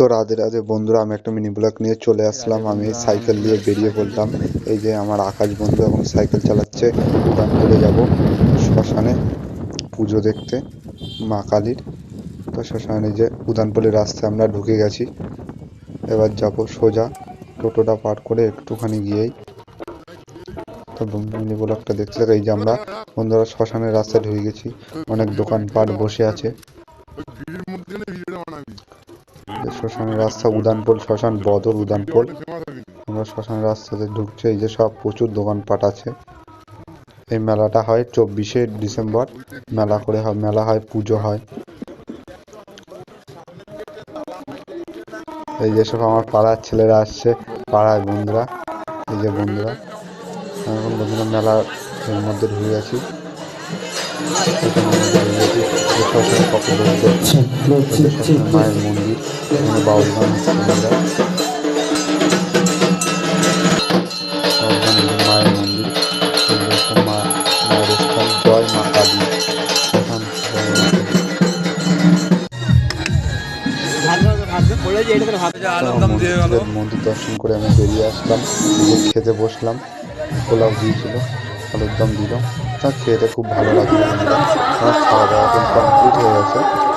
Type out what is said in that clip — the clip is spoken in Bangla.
তো রাধে রাধে বন্ধুরা, আমি একটা মিনি ব্লগ নিয়ে চলে আসলাম। আমি সাইকেল নিয়ে বেরিয়ে পড়লাম। এই যে আমার আকাশ বন্ধু এখন সাইকেল চালাচ্ছে। করে যাব শ্মশানে পুজো দেখতে, মা কালীর। তো শ্মশানে যে উদানপল্লির রাস্তায় আমরা ঢুকে গেছি। এবার যাব সোজা টোটোটা পার করে একটুখানি গিয়েই। তো মিনি ব্লগটা দেখতে। এই যে আমরা বন্ধুরা, শ্মশানের রাস্তায় ঢুকে গেছি। অনেক দোকানপাট বসে আছে। শ্মশানের রাস্তা উদানপোল শ্মশান বদর উদানপোল। আমরা শ্মশানের রাস্তাতে ঢুকছে এই যে সব প্রচুর দোকানপাট আছে। এই মেলাটা হয় চব্বিশে ডিসেম্বর। মেলা করে হয় মেলা হয় পুজো হয়। এই যে সব আমার পাড়ার ছেলেরা আসছে পাড়ায় বন্ধুরা এই যে বন্ধুরা। এখন বন্ধুরা মেলার এর মধ্যে ঢুকে গেছি। শ্মশানে মায়ের মন্দির। এখানে মন্দির দর্শন করে আমি বেরিয়ে আসলাম খেতে বসলাম পোলাও দিয়েছিল আলুর দম দিল তা খেতে খুব ভালো লাগল খাওয়া দাওয়া কমপ্লিট হয়ে গেছে